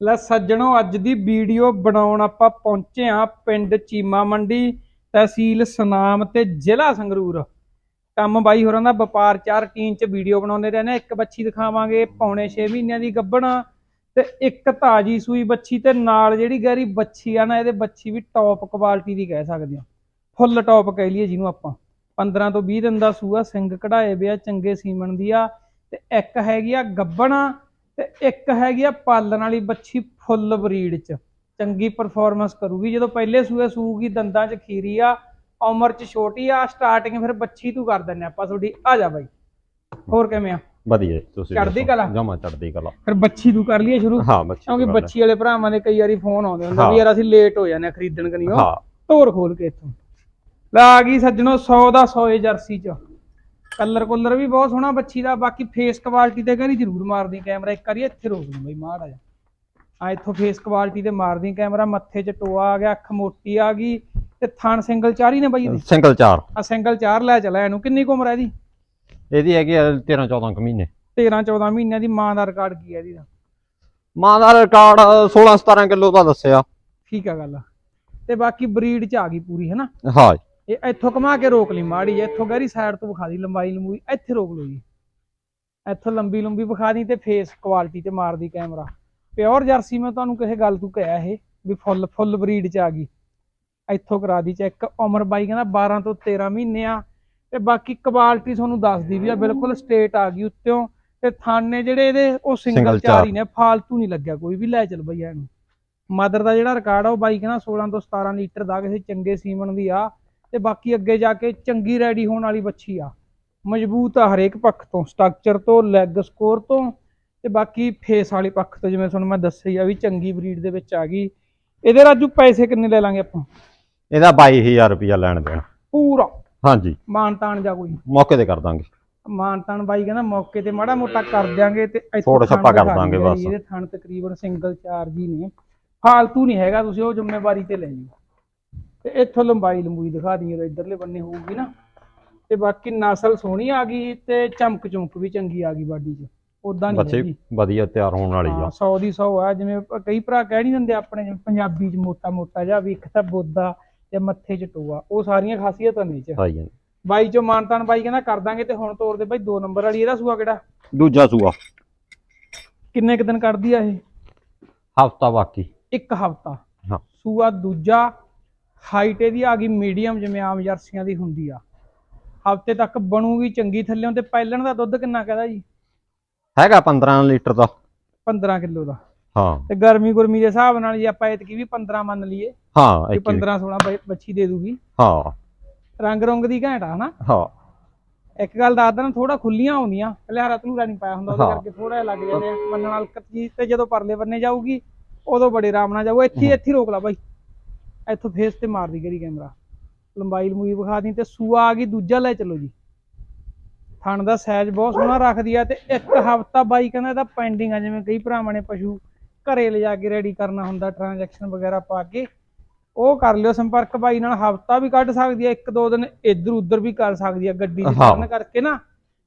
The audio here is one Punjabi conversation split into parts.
ਲੈ ਸੱਜਣੋ, ਅੱਜ ਦੀ ਵੀਡੀਓ ਬਣਾਉਣ ਆਪਾਂ ਪਹੁੰਚੇ ਆ ਪਿੰਡ ਚੀਮਾ ਮੰਡੀ ਤਹਿਸੀਲ ਸਨਾਮ ਤੇ ਜ਼ਿਲ੍ਹਾ ਸੰਗਰੂਰ। ਕੰਮ ਬਾਈ ਹੋਰਾਂ ਦਾ ਵਪਾਰ ਚਾਰ ਟੀਮ ਚ ਵੀਡੀਓ ਬਣਾਉਂਦੇ ਰਹਿੰਦੇ ਆ। ਇੱਕ ਬੱਚੀ ਦਿਖਾਵਾਂਗੇ ਪੌਣੇ 6 ਮਹੀਨਿਆਂ ਦੀ ਗੱਭਣ ਤੇ ਇੱਕ ਤਾਜੀ ਸੂਈ ਬੱਚੀ ਤੇ ਨਾਲ ਜਿਹੜੀ ਗੈਰੀ ਬੱਚੀ ਆ ਨਾ, ਇਹਦੇ ਬੱਚੀ ਵੀ ਟੌਪ ਕੁਆਲਿਟੀ ਦੀ ਕਹਿ ਸਕਦੇ ਆ ਫੁੱਲ ਟੌਪ ਕਹਿ ਲਈਏ ਜਿਹਨੂੰ ਆਪਾਂ। 15 ਤੋਂ 20 ਦਿਨ ਦਾ ਸੂਆ, ਸਿੰਘ ਕਢਾਏ ਵਿਆ ਚੰਗੇ ਸੀਮਣ ਦੀ ਆ ਤੇ ਇੱਕ ਹੈਗੀ ਆ ਗੱਭਣ ਤੇ ਇੱਕ ਹੈਗੀ ਆ ਪਾਲਣ ਵਾਲੀ ਬੱਚੀ ਫੁੱਲ ਬਰੀਡ ਚ। ਚੰਗੀ ਪਰਫਾਰਮੈਂਸ ਕਰੂਗੀ। ਜਦੋਂ ਪਹਿਲੇ ਸੂਏ ਸੂਗੀ ਦੰਦਾਂ 'ਚ ਖੀਰੀ ਆ ਉਮਰ 'ਚ ਛੋਟੀ ਆ ਸਟਾਰਟਿੰਗ ਫਿਰ ਬੱਚੀ ਤੂੰ ਕਰ ਦਿੰਨੇ ਆਪਾਂ ਤੁਹਾਡੀ ਆ ਜਾ ਬਾਈ। ਹੋਰ ਕਿਵੇਂ ਆ? ਵਧੀਆ ਤੁਸੀਂ ਚੜ੍ਹਦੀ ਕਲਾ? ਜਮਾ ਚੜਦੀ ਕਲਾ। ਫਿਰ ਬੱਚੀ ਤੂੰ ਕਰ ਲਈਏ ਸ਼ੁਰੂ? ਹਾਂ ਬੱਚੀ ਕਿਉਂਕਿ ਬੱਚੀ ਵਾਲੇ ਭਰਾਵਾਂ ਦੇ ਕਈ ਵਾਰੀ ਫੋਨ ਆਉਂਦੇ ਹੁੰਦੇ। ਵੀ ਯਾਰ ਅਸੀਂ ਲੇਟ ਹੋ ਜਾਂਦੇ ਆ ਖਰੀਦਣ ਕਨੀਓ ਹੈ। ਖੋਲ ਕੇ ਇੱਥੋਂ। ਲੈ ਆ ਗਈ ਸੱਜਣੋ 100 ਦਾ 100 ਏ ਜਰਸੀ ਚ। ਕਲਰ ਕੁਲਰ ਵੀ ਬਹੁਤ ਸੋਹਣਾ ਬੱਚੀ ਦਾ ਬਾਕੀ ਫੇਸ ਕੁਆਲਿਟੀ ਤੇ ਕਰੀ ਜ਼ਰੂਰ ਮਾਰਦੀ ਕੈਮਰਾ ਇੱਕ ਵਾਰੀ ਇੱਥੇ ਰੋਕ ਦੂੰ ਬਈ ਮਾੜਾ ਜਾ ਆ ਇੱਥੋਂ ਫੇਸ ਕੁਆਲਿਟੀ ਤੇ ਮਾਰਦੀ ਕੈਮਰਾ ਮੱਥੇ 'ਚ ਟੋਆ ਆ ਗਿਆ ਅੱਖ ਮੋਟੀ ਆ ਗਈ ਤੇ ਥਣ ਸਿੰਗਲ ਚਾਰ ਹੀ ਨੇ ਬਈ ਇਹਦੀ? ਸਿੰਗਲ ਚਾਰ। ਆ ਸਿੰਗਲ ਚਾਰ ਲੈ ਚਲਾ ਇਹਨੂੰ ਕਿੰਨੀ ਕੁ ਉਮਰ ਹੈ ਇਹਦੀ? ਇਹਦੀ ਹੈਗੀ ਆ 13 14 ਕੁ ਮਹੀਨੇ। 13 14 ਮਹੀਨਿਆਂ ਦੀ ਮਾਂ ਦਾ ਰਿਕਾਰਡ ਕੀ ਹੈ ਇਹਦੀ ਦਾ? ਮਾਂ ਦਾ ਰਿਕਾਰਡ 16 17 ਕਿਲੋ ਦਾ ਦੱਸਿਆ। ਠੀਕ ਆ ਗੱਲ। ਤੇ ਬਾਕੀ ਬਰੀਡ 'ਚ ਆ ਗਈ ਪੂਰੀ ਹੈ ਨਾ ਹਾਂ ਇਹ ਇੱਥੋਂ ਕਮਾ ਕੇ ਰੋਕ ਲਈ ਮਾੜੀ ਇੱਥੋਂ ਗਹਿਰੀ ਸਾਈਡ ਤੋਂ ਵਿਖਾ ਦੀ ਲੰਬਾਈ ਲੰਬੂਈ ਇੱਥੇ ਰੋਕ ਲਓ ਜੀ। ਇੱਥੋਂ ਲੰਬੀ ਲੰਬੀ ਵਿਖਾ ਦੀ ਤੇ ਫੇਸ ਕੁਆਲਿਟੀ ਤੇ ਮਾਰਦੀ ਕੈਮਰਾ ਪਿਓਰ ਜਰਸੀ ਮੈਂ ਤੁਹਾਨੂੰ ਕਿਸੇ ਗੱਲ ਤੋਂ ਕਹਿਆ ਇਹ ਵੀ ਫੁੱਲ ਫੁੱਲ ਬਰੀਡ ਚ ਆ ਗਈ। ਇੱਥੋਂ ਕਰਾ ਦੀ ਚੈੱਕ ਉਮਰ ਬਾਈ ਕਹਿੰਦਾ 12 ਤੋਂ 13 ਮਹੀਨੇ ਆ ਤੇ ਬਾਕੀ ਕੁਆਲਿਟੀ ਤੁਹਾਨੂੰ ਦੱਸਦੀ ਵੀ ਆ ਬਿਲਕੁਲ ਸਟੇਟ ਆ ਗਈ ਉੱਤੋਂ ਤੇ ਥਾਨੇ ਜਿਹੜੇ ਇਹਦੇ ਉਹ ਸਿੰਗਲ ਚਾਰ। ਹੀ ਨੇ ਫਾਲਤੂ ਨਹੀਂ ਲੱਗਿਆ ਕੋਈ ਵੀ ਲੈ ਚੱਲ ਬਈ ਇਹਨੂੰ। ਮਦਰ ਦਾ ਜਿਹੜਾ ਰਿਕਾਰਡ ਆ ਉਹ ਬਾਈ ਕਹਿੰਦਾ 16 ਤੋਂ 17 ਲੀਟਰ ਦਾ ਕਿਸੇ ਚੰਗੇ ਸੀਮਨ ਦੀ ਆ। ਤੇ ਬਾਕੀ ਅੱਗੇ ਜਾ ਕੇ ਚੰਗੀ ਰੈਡੀ ਹੋਣ ਵਾਲੀ ਬੱਚੀ ਆ। ਮਜ਼ਬੂਤ ਆ ਹਰੇਕ ਪੱਖ ਤੋਂ ਸਟਰਕਚਰ ਤੋਂ ਲੈਗ ਸਕੋਰ ਤੋਂ ਤੇ ਬਾਕੀ ਫੇਸ ਵਾਲੇ ਪੱਖ ਤੋਂ ਜਿਵੇਂ ਤੁਹਾਨੂੰ ਮੈਂ ਦੱਸਿਆ ਹੀ ਆ ਵੀ ਚੰਗੀ ਬਰੀਡ ਦੇ ਵਿੱਚ ਆ ਗਈ। ਇਹਦੇ ਰਾਜੂ ਪੈਸੇ ਕਿੰਨੇ ਲੈ ਲਾਂਗੇ ਆਪਾਂ? ਇਹਦਾ 22000 ਰੁਪਇਆ ਲੈਣ ਦੇਣ। ਪੂਰਾ? ਹਾਂਜੀ। ਮਾਨ ਤਾਨ ਜਾ ਕੋਈ? ਮੌਕੇ ਤੇ ਕਰ ਦਾਂਗੇ। ਮਾਨ ਤਾਨ ਬਾਈ ਕਹਿੰਦਾ ਮੌਕੇ ਤੇ ਮਾੜਾ ਮੋਟਾ ਕਰ ਦਿਆਂਗੇ ਤੇ ਥਣ ਛੱਪਾ ਕਰ ਦਾਂਗੇ ਬਸ। ਇਹਦੇ ਥਣ ਤਕਰੀਬਨ ਸਿੰਗਲ ਚਾਰਜ ਹੀ ਨੇ। ਫਾਲਤੂ ਨਹੀਂ ਹੈਗਾ ਤੁਸੀਂ ਉਹ ਜ਼ਿੰਮੇਵਾਰੀ ਤੇ ਲੈ ਲਿਓ ਤੇ ਇੱਥੋਂ ਲੰਬਾਈ ਲੰਬੂਈ ਦਿਖਾ ਦਈਏ ਜਦੋਂ ਇਧਰਲੇ ਬੰਨੇ ਹੋਊਗੀ ਨਾ। ਤੇ ਬਾਕੀ ਨਸਲ ਸੋਹਣੀ ਆ ਗਈ ਤੇ ਚਮਕ ਚਮਕ ਵੀ ਚੰਗੀ ਆ ਗਈ ਬਾਡੀ 'ਚ। ਉਦਾਂ ਨਹੀਂ ਬੱਚੇ ਹੈਗੀ। ਵਧੀਆ ਤਿਆਰ ਹੋਣ ਵਾਲੀ ਆ। 100 ਦੀ 100 ਆ ਜਿਵੇਂ ਆਪਾਂ ਕਈ ਭਰਾ ਕਹਿ ਨਹੀਂ ਦਿੰਦੇ ਆਪਣੇ ਜਿਵੇਂ ਪੰਜਾਬੀ 'ਚ ਮੋਟਾ ਮੋਟਾ ਜਿਹਾ ਵੀ ਇੱਕ ਤਾਂ ਬੋਦਾ ਤੇ ਮੱਥੇ 'ਚ ਟੋਆ ਉਹ ਸਾਰੀਆਂ ਖਾਸੀਅਤਾਂ ਨੇ ਇਹ 'ਚ। ਸਹੀ ਹੈ ਬਾਈ ਚੋਂ ਮਾਨਤਾਨ ਬਾਈ ਕਹਿੰਦਾ ਕਰ ਦਾਂਗੇ ਤੇ ਹੁਣ ਤੋਰ ਦੇ ਬਾਈ ਦੋ ਨੰਬਰ ਵਾਲੀ ਇਹਦਾ ਸੂਆ ਕਿਹੜਾ? ਦੂਜਾ ਸੂਆ। ਕਿੰਨੇ ਕੁ ਦਿਨ ਕੱਢਦੀ ਆ ਇਹ? ਹਫਤਾ ਬਾਕੀ। ਇੱਕ ਹਫਤਾ। ਹਾਂ। ਸੂਆ ਦੂਜਾ ਹਾਈਟ ਇਹਦੀ ਆ ਗਈ ਮੀਡੀਅਮ ਜਿਵੇਂ ਆਮ ਜਰਸੀਆਂ ਦੀ ਹੁੰਦੀ ਆ। ਹਫ਼ਤੇ ਤੱਕ ਬਣੂਗੀ ਚੰਗੀ ਥੱਲੇੋਂ ਤੇ ਪਹਿਲਣ ਦਾ ਦੁੱਧ ਕਿੰਨਾ ਕਹਦਾ ਜੀ? ਹੈਗਾ 15 ਲੀਟਰ ਦਾ। 15 ਕਿਲੋ ਦਾ। ਹਾਂ। ਤੇ ਗਰਮੀ ਗੁਰਮੀ ਦੇ ਹਿਸਾਬ ਨਾਲ ਜੇ ਆਪਾਂ ਐਤਕੀ ਵੀ 15 ਮੰਨ ਲਈਏ ਹਾਂ ਕਿ ਇੱਕ 15 16 ਬ- ਬੱਚੀ ਦੇ ਦੂਗੀ। ਹਾਂ। ਰੰਗ ਰੰਗ ਦੀ ਘੈਂਟ ਆ ਹਨਾ? ਹਾਂ। ਇੱਕ ਗੱਲ ਦੱਸ ਦੇਣਾ ਥੋੜਾ ਖੁੱਲੀਆਂ ਆਉਂਦੀਆਂ ਲਿਹਾਰਾ ਤਲੂਰਾ ਨਹੀਂ ਪਾਇਆ ਹੁੰਦਾ ਉਹਦੇ। ਕਰਕੇ ਥੋੜਾ ਲੱਗ ਜਾਂਦੇ ਆ। ਮੰਨਣ ਵਾਲ ਚੀਜ਼ ਤੇ ਜਦੋਂ ਪਰਲੇ ਬੰਨੇ ਜਾਊਗੀ ਉਦੋਂ ਬੜੇ ਆਰਾਮ ਨਾਲ ਜਾਊ। ਇੱਥੇ ਇੱਥੇ ਰੋਕ ਲਾ ਬਾਈ। ਇੱਥੋਂ ਫੇਸ ਤੇ ਮਾਰਦੀ ਕਰੀ ਕੈਮਰਾ। ਲੰਬਾਈ ਲੰਬੂਈ ਵਿਖਾ ਦੀ ਤੇ ਸੂਆ ਆ ਗਈ ਦੂਜਾ ਲੈ ਚਲੋ ਜੀ। ਥਣ ਦਾ ਸਾਈਜ਼ ਬਹੁਤ ਸੋਹਣਾ ਰੱਖਦੀ ਆ ਤੇ ਇੱਕ ਹਫਤਾ ਬਾਈ ਕਹਿੰਦਾ ਇਹਦਾ ਪੈਂਡਿੰਗ ਆ ਜਿਵੇਂ ਕਈ ਭਰਾਵਾਂ ਨੇ ਪਸ਼ੂ ਘਰੇ ਲਿਜਾ ਕੇ ਰੈਡੀ ਕਰਨਾ ਹੁੰਦਾ ਟ੍ਰਾਂਜੈਕਸ਼ਨ ਵਗੈਰਾ ਪਾ ਕੇ। ਉਹ ਕਰ ਲਿਓ ਸੰਪਰਕ ਬਾਈ ਨਾਲ ਹਫਤਾ ਵੀ ਕੱਢ ਸਕਦੀ ਆ ਇੱਕ ਦੋ ਦਿਨ ਇੱਧਰ ਉੱਧਰ ਵੀ ਕਰ ਸਕਦੀ ਆ ਗੱਡੀ 'ਚ। ਚੜਨ ਕਰਕੇ ਨਾ।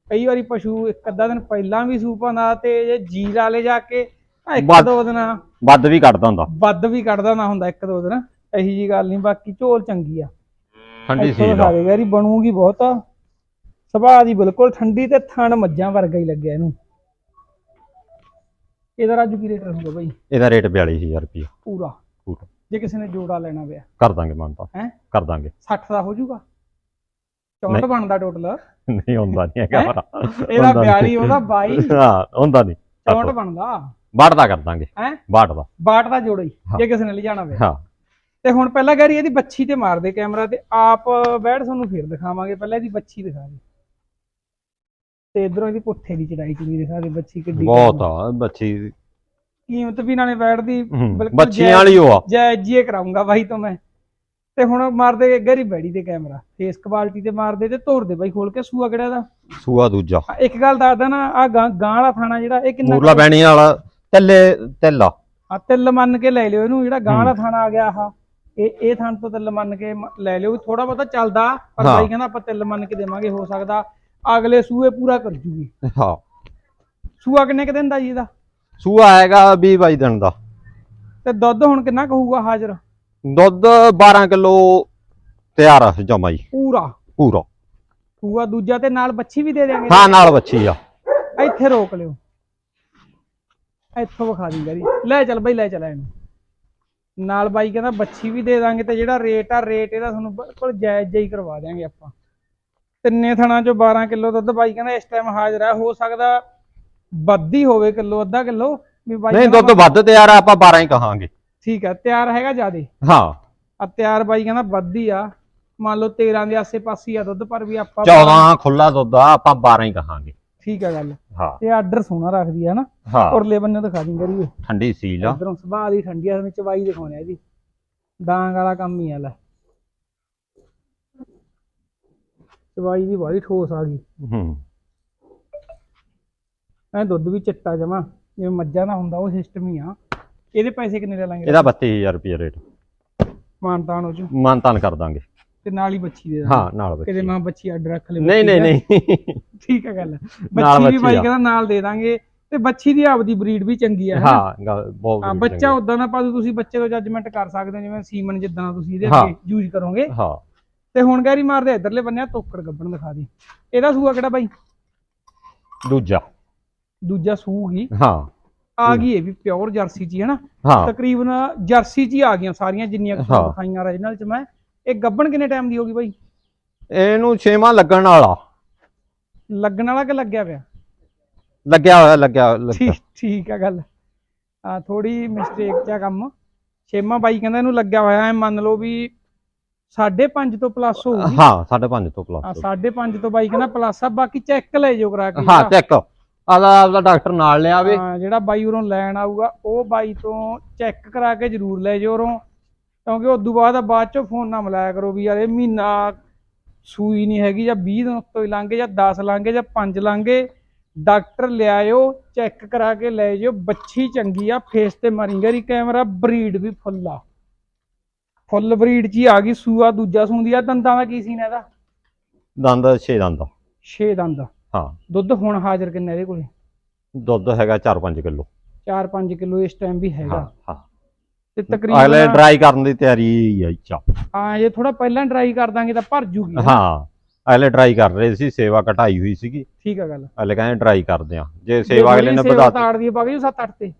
ਕਈ ਵਾਰੀ ਪਸ਼ੂ ਇੱਕ ਅੱਧਾ ਦਿਨ ਪਹਿਲਾਂ ਵੀ ਸੂਪ ਆਉਂਦਾ ਤੇ ਜੇ ਜੀ ਲਾ ਲੈ ਜਾ ਕੇ ਇੱਕ ਦੋ ਦਿਨ ਵੱਧ ਵੀ ਕੱਢਦਾ ਹੁੰਦਾ। ਵੱਧ ਵੀ ਕੱਢਦਾ ਨਾ ਹੁੰਦਾ ਇੱਕ ਦੋ ਦਿਨ। ਇਹੀ ਜੀ ਗੱਲ ਨਹੀਂ ਬਾਕੀ ਝੋਲ ਚੰਗੀ ਆ। ਠੰਡੀ ਸੀ ਦੇ ਯਾਰੀ ਬਣੂਗੀ ਬਹੁਤ। ਸੁਭਾਅ ਦੀ ਬਿਲਕੁਲ ਠੰਡੀ ਤੇ ਥਣ ਮੱਝਾਂ ਵਰਗਾ ਹੀ ਲੱਗਿਆ ਇਹਨੂੰ। ਇਹਦਾ ਰਾਜੂ ਕੀ ਰੇਟ ਰਹੂਗਾ ਬਾਈ? ਇਹਦਾ ਰੇਟ 42000 ਰੁਪਇਆ ਪੂਰਾ। ਪੂਰਾ। ਜੇ ਕਿਸੇ ਨੇ ਜੋੜਾ ਲੈਣਾ ਪਿਆ। ਕਰ ਦਾਂਗੇ ਮੰਨਤਾ ਹੈ? ਕਰ ਦਾਂਗੇ। 60 ਦਾ ਹੋ ਜਾਊਗਾ। 64 ਨਹੀਂ। ਬਣਦਾ ਟੋਟਲ ਨਹੀਂ ਹੁੰਦਾ ਨਹੀਂ ਹੈਗਾ। ਇਹਦਾ ਹੁੰਦਾ 42 ਨਹੀਂ। ਉਹਦਾ 22 ਹਾਂ ਹੁੰਦਾ ਨਹੀਂ 64 ਬਣਦਾ। ਬਾਟ ਦਾ ਕਰ ਦਾਂਗੇ। ਹੈ? ਬਾਟ ਦਾ। ਬਾਟ ਦਾ ਜੋੜਾ ਹਾਂ। ਜੇ ਕਿਸੇ ਨੇ ਲਿਜਾਣਾ ਪਿਆ। ਹਾਂ। ਤੇ ਹੁਣ ਪਹਿਲਾਂ ਗੈਰੀ ਇਹਦੀ ਬੱਚੀ ਤੇ ਮਾਰਦੇ ਕੈਮਰਾ ਤੇ ਆਪ ਬੈਠ ਤੁਹਾਨੂੰ ਫੇਰ ਦਿਖਾਵਾਂਗੇ ਪਹਿਲਾਂ ਇਹਦੀ ਬੱਚੀ ਦਿਖਾ ਦੇ। ਤੇ ਇਧਰੋਂ ਇਹਦੀ ਪੁੱਠੇ ਦੀ ਚੜਾਈ ਚੁਣੀ ਦਿਖਾ ਦੇ ਬੱਚੀ ਕਿੱਡੀ ਬਹੁਤ ਆ ਬੱਚੀ ਕੀਮਤ ਵੀ ਨਾਲੇ ਬੈਠ ਦੀ ਹੂੰ, ਬਿਲਕੁਲ ਬੱਚੀਆਂ ਵਾਲੀ ਉਹ ਆ। ਜੈ ਜੀਏ ਕਰਾਉਂਗਾ ਬਾਈ ਤੋਂ ਮੈਂ। ਤੇ ਹੁਣ ਮਾਰਦੇ ਗੈਰੀ ਬੈੜੀ ਤੇ ਕੈਮਰਾ ਫੇਸ ਕੁਆਲਿਟੀ ਤੇ ਮਾਰਦੇ ਤੇ ਤੋਰਦੇ ਬਾਈ ਖੋਲ ਕੇ ਸੂਆ ਕਿਹੜਾ ਦਾ ਸੂਆ ਦੂਜਾ। ਇੱਕ ਗੱਲ ਦੱਸਦਾ ਨਾ ਆ ਗਾਂ ਵਾਲਾ ਥਾਣਾ ਜਿਹੜਾ ਇਹ ਕਿੰਨਾ ਮੂਰਲਾ ਬੈਣੀ ਵਾਲਾ ਤੱਲੇ ਤੈਲਾ। ਆ ਤਿੱਲ ਮੰਨ ਕੇ ਲੈ ਲਿਓ ਇਹਨੂੰ ਜਿਹੜਾ ਗਾਂ ਹੂੰ। ਵਾਲਾ ਥਾਣਾ ਆ ਗਿਆ ਆਹ। ਇਹ ਇਹ ਥਾਣ ਤੋਂ ਤਿੱਲ ਮੰਨ ਕੇ ਮ- ਲੈ ਲਿਓ ਥੋੜਾ ਬਹੁਤਾ ਚੱਲਦਾ ਪਰ ਹਾਂ। ਬਾਈ ਕਹਿੰਦਾ ਆਪਾਂ ਤਿੱਲ ਮੰਨ ਕੇ ਦੇਵਾਂਗੇ ਹੋ ਸਕਦਾ ਅਗਲੇ ਸੂਏ ਪੂਰਾ ਕਰ ਜੂਗੀ। ਹਾਂ। ਸੂਆ ਕਿੰਨੇ ਕ ਦਿਨ ਦਾ ਜੀ ਇਹਦਾ? ਸੂਆ ਹੈਗਾ 20 22 ਦਿਨ ਦਾ। ਤੇ ਦੁੱਧ ਹੁਣ ਕਿੰਨਾ ਕਹੂਗਾ ਹਾਜ਼ਰ? ਦੁੱਧ 12 ਕਿਲੋ ਤਿਆਰ ਆ ਜਮਾ ਜੀ ਪੂਰਾ? ਪੂਰਾ। ਪੂਆ ਦੂਜਾ ਤੇ ਨਾਲ ਬੱਚੀ ਵੀ ਦੇ ਦੇਾਂਗੇ ਹਾਂ ਨਾਲ ਬੱਚੀ ਆ। ਇੱਥੇ ਰੋਕ ਲਿਓ। ਇੱਥੋਂ ਵਿਖਾ ਦੀ ਗਰੀ ਲੈ ਚੱਲ ਬਈ ਲੈ ਚੱਲ ਇਹਨੂੰ ਨਾਲ ਬਾਈ ਕਹਿੰਦਾ ਬੱਚੀ ਵੀ ਦੇ ਦਾਂਗੇ ਤੇ ਜਿਹੜਾ ਰੇਟ ਆ ਰੇਟ ਇਹਦਾ ਤੁਹਾਨੂੰ ਬਿਲਕੁਲ ਜਾਇਜ਼ ਜਿਹਾ ਹੀ ਕਰਵਾ ਦਿਆਂਗੇ ਆਪਾਂ। ਤਿੰਨੇ ਥਣਾ ਚੋਂ 12 ਕਿਲੋ ਦੁੱਧ ਬਾਈ ਕਹਿੰਦਾ ਇਸ ਟਾਈਮ ਹਾਜ਼ਰ ਹੈ ਹੋ ਸਕਦਾ ਵੱਧ ਹੀ ਹੋਵੇ ਕਿਲੋ ਅੱਧਾ ਕਿਲੋ ਵੀ ਬਾਈ ਨਹੀਂ ਦੁੱਧ ਵੱਧ ਤਿਆਰ ਆ ਆਪਾਂ 12 ਹੀ ਕਹਾਂਗੇ। ਠੀਕ ਹੈ ਤਿਆਰ ਹੈਗਾ ਜਿਆਦੇ? ਹਾਂ। ਆ ਤਿਆਰ ਬਾਈ ਕਹਿੰਦਾ ਵੱਧ ਹੀ ਆ ਮੰਨ ਲਓ 13 ਦੇ ਆਸੇ-ਪਾਸੇ ਹੀ ਆ ਦੁੱਧ ਪਰ ਵੀ ਆਪਾਂ 14 ਖੁੱਲਾ ਦੁੱਧ ਆ ਆਪਾਂ 12 ਹੀ ਕਹਾਂਗੇ। ਠੀਕ ਹੈ ਗੱਲ। ਹਾਂ। ਤੇ ਆਰਡਰ ਸੋਹਣਾ ਰੱਖਦੀ ਹੈ ਨਾ। ਹਾਂ। ਉਰਲੇ ਬੰਨੇ ਦਿਖਾ ਦਿੰਗਾ ਜੀ ਠੰਡੀ ਸੀਲ ਆ। ਇਧਰੋਂ ਸੁਭਾਅ ਦੀ ਠੰਡੀ ਆ ਵਿੱਚ ਚਵਾਈ ਦਿਖਾਉਣੇ ਆ ਇਹਦੀ। ਡਾਂਗ ਵਾਲਾ ਕੰਮ ਹੀ ਆ ਲੈ। ਚਵਾਈ ਦੀ ਬੜੀ ਠੋਸ ਆ ਗਈ। ਹੂੰ। ਐ ਦੁੱਧ ਵੀ ਚਿੱਟਾ ਜਮਾ ਜਿਵੇਂ ਮੱਝਾਂ ਦਾ ਹੁੰਦਾ ਉਹ ਸਿਸਟਮ ਹੀ ਆ। ਇਹਦੇ ਪੈਸੇ ਕਿੰਨੇ ਲੈ ਲਾਂਗੇ? ਇਹਦਾ 32000 ਰੁਪਏ ਰੇਟ। ਮਾਨਤਾਨ ਹੋ ਜੂ ਮਾਨਤਾਨ ਕਰ ਦਾਂਗੇ। ਤੇ ਨਾਲ ਹੀ ਬੱਚੀ ਦੇ ਦਾਂਗੇ ਹਾਂ ਨਾਲ ਕਿਤੇ ਬੱਚੀ ਮਾਂ ਬੱਚੀ ਅੱਡ ਰੱਖ ਲੈ ਨਹੀਂ ਨਹੀਂ ਨਹੀਂ। ਠੀਕ ਹੈ ਗੱਲ। ਬੱਚੀ ਵੀ ਬਾਈ। ਕਹਿੰਦਾ ਨਾਲ ਦੇ ਦਾਂਗੇ ਤੇ ਬੱਚੀ ਦੀ ਆਪਦੀ ਬਰੀਡ ਵੀ ਚੰਗੀ ਆ? ਹਾਂ ਬਹੁਤ ਬੱਚਾ ਉਦਾਂ ਦਾ ਪਾ ਤੁਸੀਂ ਬੱਚੇ ਤੋਂ ਜੱਜਮੈਂਟ ਕਰ ਸਕਦੇ ਹੋ ਜਿਵੇਂ ਸੀਮਨ ਜਿੱਦਾਂ ਤੁਸੀਂ ਇਹਦੇ। ਅੱਗੇ ਯੂਜ਼ ਕਰੋਗੇ। ਹਾਂ। ਤੇ ਹੁਣ ਗੈਰੀ ਮਾਰਦੇ ਇਧਰਲੇ ਬੰਨੇ ਤੋਕੜ ਗੱਬਣ ਦਿਖਾ ਦੀ। ਇਹਦਾ ਸੂਆ ਕਿਹੜਾ ਬਾਈ? ਦੂਜਾ। ਦੂਜਾ ਸੂ ਹੀ। ਹਾਂ। ਆ ਗਈ ਇਹ ਵੀ ਪਿਓਰ ਜਰਸੀ ਚ ਹੀ ਨਾ ਤਕਰੀਬਨ ਜਰਸੀ ਚ ਹੀ ਆ ਗਈਆਂ ਸਾਰੀਆਂ ਜਿੰਨੀਆਂ। ਦਿਖਾਈਆਂ origignal ਚ ਮੈਂ। ਇਹ ਗੱਬਣ ਕਿੰਨੇ ਟਾਈਮ ਦੀ ਹੋਗੀ ਬਾਈ? ਇਹਨੂੰ ਛੇਵਾਂ ਲੱਗਣ ਵਾਲਾ। ਲੱਗਣ ਵਾਲਾ ਕਿ ਲੱਗਿਆ ਪਿਆ? ਲੱਗਿਆ ਹੋਇਆ ਲੱਗਿਆ। ਠੀਕ ਠੀਕ ਆ ਗੱਲ। ਆ ਥੋੜੀ ਮਿਸਟੇਕ ਚ ਆ ਕੰਮ। ਛੇਮਾ ਬਾਈ ਕਹਿੰਦਾ ਇਹਨੂੰ ਲੱਗਿਆ ਹੋਇਆ ਐ ਮੰਨ ਲਓ ਵੀ 5.5 ਤੋਂ ਪਲੱਸ ਹੋਊਗੀ। ਹਾਂ 5.5 ਤੋਂ ਪਲੱਸ 5.5 ਤੋਂ ਬਾਈ ਕਹਿੰਦਾ ਪਲੱਸ ਆ ਬਾਕੀ ਚੈੱਕ ਲੈ ਜਾਓ ਕਰਾ ਕੇ ਹਾਂ। ਚੈੱਕ ਆਦਾ ਆਪਦਾ ਡਾਕਟਰ ਨਾਲ ਲਿਆਵੇ। ਹਾਂ, ਜਿਹੜਾ ਬਾਈ ਉਰੋਂ ਲੈਣ ਆਊਗਾ ਉਹ ਬਾਈ ਤੋਂ ਚੈੱਕ ਕਰਾ ਕੇ ਜ਼ਰੂਰ ਲੈ ਜਾਓ ਉਰੋਂ। ਕਿਉਂਕਿ ਉਦੋਂ ਬਾਅਦ ਆ ਬਾਅਦ ਚੋਂ ਫੋਨ ਨਾ ਮਿਲਾਇਆ ਕਰੋ ਵੀ ਯਾਰ ਇਹ ਮਹੀਨਾ ਸੂਈ ਨਹੀਂ ਹੈਗੀ ਜਾਂ 20 ਦਿਨ ਹੀ ਲੰਘੇ ਜਾਂ 10 ਲੰਘੇ ਜਾਂ 5 ਲੰਘੇ ਡਾਕਟਰ ਲਿਆਇਓ ਚੈੱਕ ਕਰਾ ਕੇ ਲੈ ਜਾਓ ਬੱਚੀ ਚੰਗੀ ਆ ਫੇਸ ਤੇ ਮਾਰਿੰਗਰੀ ਕੈਮਰਾ ਬਰੀਡ ਵੀ ਫੁੱਲ ਆ। ਫੁੱਲ ਬਰੀਡ ਹੀ ਆ ਗਈ ਸੂਆ ਦੂਜਾ ਸੂੰਦੀ ਆ ਦੰਦਾਂ ਦਾ ਕੀ ਸੀਨ ਇਹਦਾ? ਦੰਦ 6 ਦੰਦ 6 ਦੰਦ ਹਾਂ। ਦੁੱਧ ਹੁਣ ਹਾਜ਼ਰ ਕਿੰਨਾ ਇਹਦੇ ਕੋਲੇ? ਦੁੱਧ ਹੈਗਾ 4-5 ਕਿਲੋ। 4-5 ਕਿਲੋ ਇਸ ਟਾਈਮ ਵੀ ਹੈਗਾ। ਹਾਂ। ਤੇ ਅਗਲੇ ਤਕਰੀਬਨ ਡਰਾਈ ਕਰਨ ਦੀ ਤਿਆਰੀ ਹੈ ਇੱਛਾ ਹਾਂ ਜੇ ਥੋੜਾ ਪਹਿਲਾਂ ਟਰਾਈ ਕਰ ਦਾਂਗੇ ਤਾਂ ਭਰ ਜੂਗੀ। ਹਾਂ ਅਗਲੇ ਡਰਾਈ ਕਰ ਰਹੇ ਸੀ ਸੇਵਾ ਘਟਾਈ ਹੋਈ ਸੀਗੀ। ਠੀਕ ਆ ਗੱਲ। ਅਗਲੇ ਕਹਿੰਦੇ ਡਰਾਈ ਕਰਦੇ ਆ ਜੇ ਸੇਵਾ ਅਗਲੇ ਨੇ ਵਧਾ ਤਾੜ ਦੀ ਪਾ ਗਈ 7-8 ਤੇ।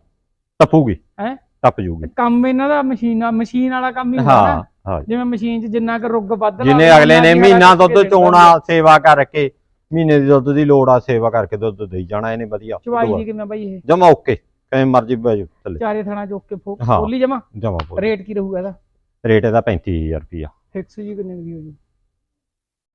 ਟੱਪੂਗੀ ਹੈਂ? ਟੱਪ ਜੂਗੀ। ਕੰਮ ਇਹਨਾਂ ਦਾ ਮਸ਼ੀਨਾਂ ਮਸ਼ੀਨ ਵਾਲਾ ਕੰਮ ਹੀ ਹੁੰਦਾ ਹਾਂ ਜਿਵੇਂ ਮਸ਼ੀਨ 'ਚ ਜਿੰਨਾ ਕੁ ਰੁੱਗ ਵੱਧ ਜਿਨੇ ਅਗਲੇ ਨੇ ਮਹੀਨਾ ਅਗਲਾ ਦੁੱਧ ਚੋਣਾ ਸੇਵਾ ਕਰਕੇ ਮਹੀਨੇ ਦੀ ਦੁੱਧ ਦੀ ਲੋੜ ਆ ਸੇਵਾ ਕਰਕੇ ਦੁੱਧ ਦੇਈ ਜਾਣਾ ਇਹਨੇ ਵਧੀਆ। ਚਵਾਈ ਕਿਵੇਂ ਬਾਈ ਇਹ? ਜਮਾ ਓਕੇ। ਕਿਵੇਂ ਮਰਜ਼ੀ ਬਾਜੂ ਥੱਲੇ। ਚਾਰੇ ਥਣਾ ਚੁੱਕ ਕੇ ਫੋਕ ਹਾਂ। ਜਮਾ? ਜਮਾ ਬੋਲ। ਰੇਟ ਕੀ ਰਹੂਗਾ ਇਹਦਾ? ਰੇਟ ਇਹਦਾ 35000 ਰੁਪਿਆ ਫਿਕਸ ਜੀ ਕਿੰਨੇ ਦੀ ਹੋ ਜੂ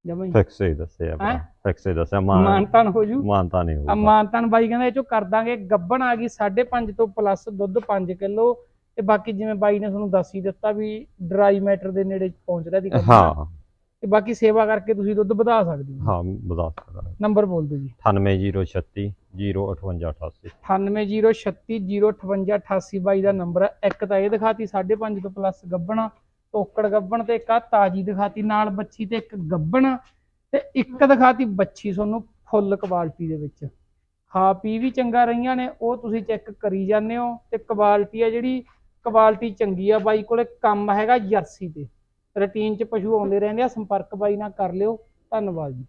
ਜਮਾ ਹੀ। ਫਿਕਸ ਹੀ ਦੱਸਿਆ ਹੈਂ? ਫਿਕਸ ਹੀ ਦੱਸਿਆ। ਮਾਨ ਮਾਨਤਾਨ ਹੋ ਜੂ। ਮਾਨਤਾ ਨਹੀਂ ਆ ਹੋਊਗਾ ਮਾਨਤਾਨ ਬਾਈ ਕਹਿੰਦਾ ਇਹ ਚੋਂ ਕਰ ਦਾਂਗੇ। ਗੱਬਣ ਆ ਗਈ 5.5 ਤੋਂ ਪਲੱਸ ਦੁੱਧ 5 ਕਿਲੋ। ਤੇ ਬਾਕੀ ਜਿਵੇਂ ਬਾਈ ਨੇ ਤੁਹਾਨੂੰ ਦੱਸ ਹੀ ਦਿੱਤਾ ਵੀ ਡਰਾਈ ਮੈਟਰ ਦੇ ਨੇੜੇ ਪਹੁੰਚ ਰਿਹਾ ਦੀ ਗੱਭਣ। ਹਾਂ। ਤੇ ਬਾਕੀ ਸੇਵਾ ਕਰਕੇ ਤੁਸੀਂ ਦੁੱਧ ਵਧਾ ਸਕਦੇ ਹੋ। ਹਾਂ ਬਤਾ ਸਕਦਾ ਨੰਬਰ ਬੋਲ ਦਿਓ ਜੀ। 98036 05888 9806305888 ਬਾਈ ਦਾ ਨੰਬਰ ਹੈ। ਇੱਕ ਤਾਂ ਇਹ ਦਿਖਾਤੀ 5.5 ਤੋਂ ਪਲੱਸ ਗੱਬਣਾ ਟੋਕੜ ਗੱਬਣ ਤੇ ਇੱਕ ਆ ਤਾਜੀ ਦਿਖਾਤੀ ਨਾਲ ਬੱਚੀ ਤੇ ਇੱਕ ਗੱਬਣ ਤੇ ਇੱਕ ਦਿਖਾਤੀ ਬੱਚੀ ਤੁਹਾਨੂੰ ਫੁੱਲ ਕੁਆਲਿਟੀ ਦੇ ਵਿੱਚ। ਖਾ ਪੀ ਵੀ ਚੰਗਾ ਰਹੀਆਂ ਨੇ ਉਹ ਤੁਸੀਂ ਚੈੱਕ ਕਰੀ ਜਾਂਦੇ ਹੋ। ਤੇ ਕੁਆਲਿਟੀ ਆ ਜਿਹੜੀ ਕੁਆਲਿਟੀ ਚੰਗੀ ਆ ਬਾਈ ਕੋਲੇ ਕੰਮ ਹੈਗਾ ਜਰਸੀ ਤੇ। ਰੂਟੀਨ ਚ ਪਸ਼ੂ ਆਉਂਦੇ ਰਹਿੰਦੇ ਆ ਸੰਪਰਕ ਬਾਈ ਨਾਲ ਕਰ ਲਿਓ ਧੰਨਵਾਦ ਜੀ।